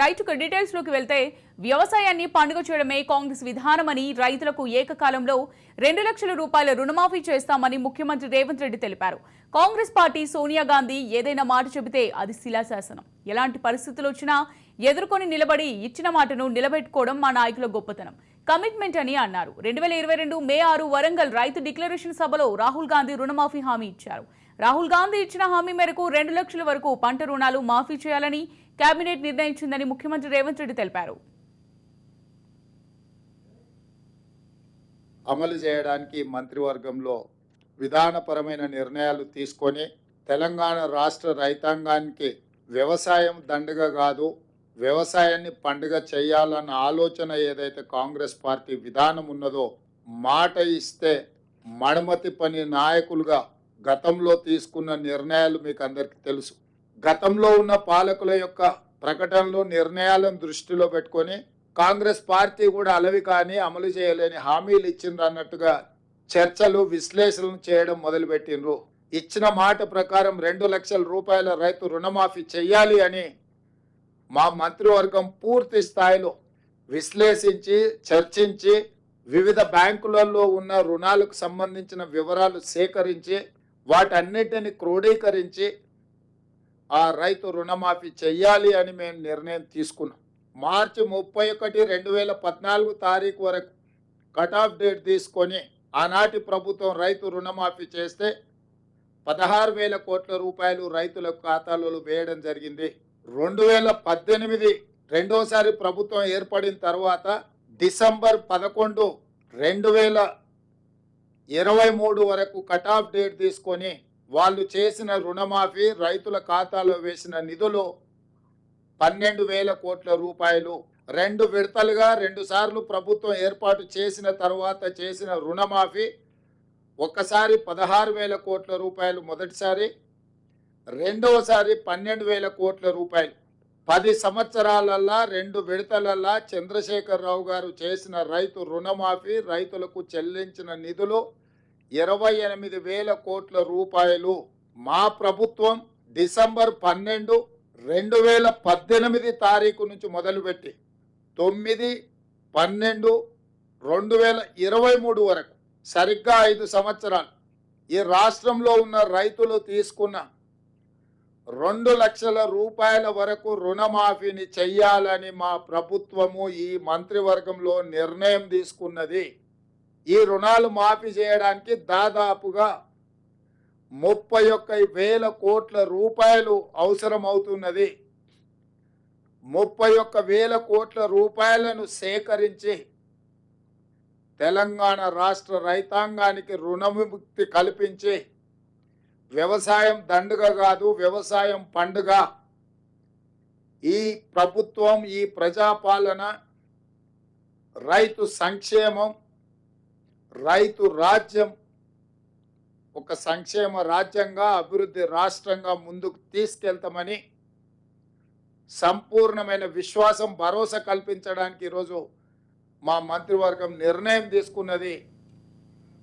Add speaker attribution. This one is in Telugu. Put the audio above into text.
Speaker 1: రైట్ ఇక డీటెయిల్స్లోకి వెళ్తే వ్యవసాయాన్ని పండుగ చేయడమే కాంగ్రెస్ విధానమని రైతులకు ఏకకాలంలో రెండు లక్షల రూపాయల రుణమాఫీ చేస్తామని ముఖ్యమంత్రి రేవంత్ రెడ్డి తెలిపారు. కాంగ్రెస్ పార్టీ సోనియా గాంధీ ఏదైనా మాట చెబితే అది శిలాశాసనం. ఎలాంటి పరిస్థితులు వచ్చినా ఎదుర్కొని నిలబడి ఇచ్చిన మాటను నిలబెట్టుకోవడం మా నాయకుల గొప్పతనం. కమిట్మెంట్ అని అన్నారు. రెండు వేల ఇరవై రెండు మే ఆరు వరంగల్ రైతు డిక్లరేషన్ సభలో రాహుల్ గాంధీ రుణమాఫీ హామీ ఇచ్చారు. రాహుల్ గాంధీ ఇచ్చిన హామీ మేరకు రెండు లక్షల వరకు పంట రుణాలు మాఫీ చేయాలని కేబినెట్ నిర్ణయించిందని ముఖ్యమంత్రి రేవంత్ రెడ్డి తెలిపారు.
Speaker 2: అమలు చేయడానికి మంత్రివర్గంలో విధానపరమైన నిర్ణయాలు తీసుకొని తెలంగాణ రాష్ట్ర రైతాంగానికి వ్యవసాయం దండగ కాదు వ్యవసాయాన్ని పండుగ చేయాలన్న ఆలోచన ఏదైతే కాంగ్రెస్ పార్టీ విధానం ఉన్నదో మాట ఇస్తే మడమతి పని నాయకులుగా గతంలో తీసుకున్న నిర్ణయాలు మీకు అందరికీ తెలుసు. గతంలో ఉన్న పాలకుల యొక్క ప్రకటనలు నిర్ణయాలను దృష్టిలో పెట్టుకొని కాంగ్రెస్ పార్టీ కూడా అలవి కానీ అమలు చేయలేని హామీలు ఇచ్చిండ్రు అన్నట్టుగా చర్చలు విశ్లేషణలు చేయడం మొదలుపెట్టిండ్రు. ఇచ్చిన మాట ప్రకారం రెండు లక్షల రూపాయల రైతు రుణమాఫీ చేయాలి అని మా మంత్రివర్గం పూర్తి స్థాయిలో విశ్లేషించి చర్చించి వివిధ బ్యాంకులలో ఉన్న రుణాలకు సంబంధించిన వివరాలు సేకరించి వాటన్నిటిని క్రోడీకరించి ఆ రైతు రుణమాఫీ చెయ్యాలి అని మేము నిర్ణయం తీసుకున్నాం. మార్చి ముప్పై ఒకటి రెండు వేల పద్నాలుగు తారీఖు వరకు కట్ ఆఫ్ డేట్ తీసుకొని ఆనాటి ప్రభుత్వం రైతు రుణమాఫీ చేస్తే పదహారు వేల కోట్ల రూపాయలు రైతుల ఖాతాలలో వేయడం జరిగింది. రెండు వేల పద్దెనిమిది రెండోసారి ప్రభుత్వం ఏర్పడిన తర్వాత డిసెంబర్ పదకొండు రెండు వేల ఇరవై మూడు వరకు కట్ ఆఫ్ డేట్ తీసుకొని వాళ్ళు చేసిన రుణమాఫీ రైతుల ఖాతాలో వేసిన నిధులు పన్నెండు వేల కోట్ల రూపాయలు. రెండు విడతలుగా రెండు సార్లు ప్రభుత్వం ఏర్పాటు చేసిన తర్వాత చేసిన రుణమాఫీ ఒక్కసారి పదహారు వేల కోట్ల రూపాయలు మొదటిసారి రెండవసారి పన్నెండు వేల కోట్ల రూపాయలు. పది సంవత్సరాలల్లా రెండు విడతలల్లా చంద్రశేఖరరావు గారు చేసిన రైతు రుణమాఫీ రైతులకు చెల్లించిన నిధులు ఇరవై ఎనిమిది వేల కోట్ల రూపాయలు మా ప్రభుత్వం డిసెంబర్ పన్నెండు రెండు వేల పద్దెనిమిది తారీఖు నుంచి మొదలుపెట్టి తొమ్మిది పన్నెండు రెండు వేల ఇరవై మూడు వరకు సరిగ్గా ఐదు సంవత్సరాలు ఈ రాష్ట్రంలో ఉన్న రైతులు తీసుకున్న రెండు లక్షల రూపాయల వరకు రుణమాఫీని చెయ్యాలని మా ప్రభుత్వము ఈ మంత్రివర్గంలో నిర్ణయం తీసుకున్నది. ఈ రుణాలు మాఫీ చేయడానికి దాదాపుగా ముప్పై ఒక్క వేల కోట్ల రూపాయలు అవసరం అవుతున్నది ముప్పై ఒక్క వేల కోట్ల రూపాయలను సేకరించి తెలంగాణ రాష్ట్ర రైతాంగానికి రుణవిముక్తి కల్పించి వ్యవసాయం దండుగ కాదు వ్యవసాయం పండుగ. ఈ ప్రభుత్వం ఈ ప్రజాపాలన రైతు సంక్షేమం రైతు రాజ్యం ఒక సంక్షేమ రాజ్యంగా అభివృద్ధి రాష్ట్రంగా ముందుకు తీసుకెళ్తామని సంపూర్ణమైన విశ్వాసం భరోసా కల్పించడానికి ఈరోజు మా మంత్రివర్గం నిర్ణయం తీసుకున్నది.